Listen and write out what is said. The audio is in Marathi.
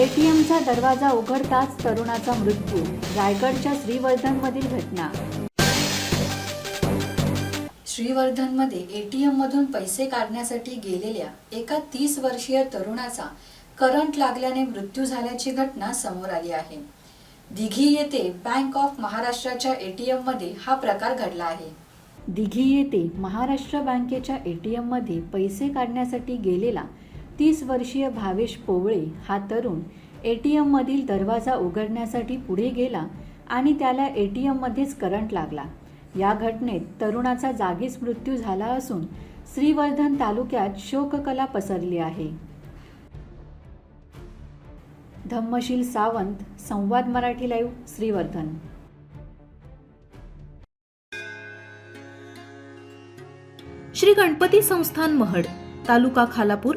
दरवाजा उघडताच तरुणाचा मृत्यू रायगडच्या श्रीवर्धनमधील घटना. श्रीवर्धनमध्ये एटीएम मधून पैसे काढण्यासाठी गेलेल्या एका तीस वर्षीय तरुणाचा करंट लागल्याने मृत्यू झाल्याची घटना समोर आली आहे. दिघी येथे बँक ऑफ महाराष्ट्राच्या एटीएममध्ये हा प्रकार घडला आहे. दिघी येथे महाराष्ट्र बँकेच्या एटीएममध्ये पैसे काढण्यासाठी गेलेला तीस वर्षीय भावेश पोवळे हा तरुण एटीएम मधील दरवाजा उघडण्यासाठी पुढे गेला आणि त्याला ए टी एममध्येच करंट लागला. या घटनेत तरुणाचा जागीच मृत्यू झाला असून श्रीवर्धन तालुक्यात शोककला पसरली आहे. धम्मशील सावंत संवाद मराठी लाईव्ह श्रीवर्धन. श्री गणपती संस्थान महड तालुका खालापूर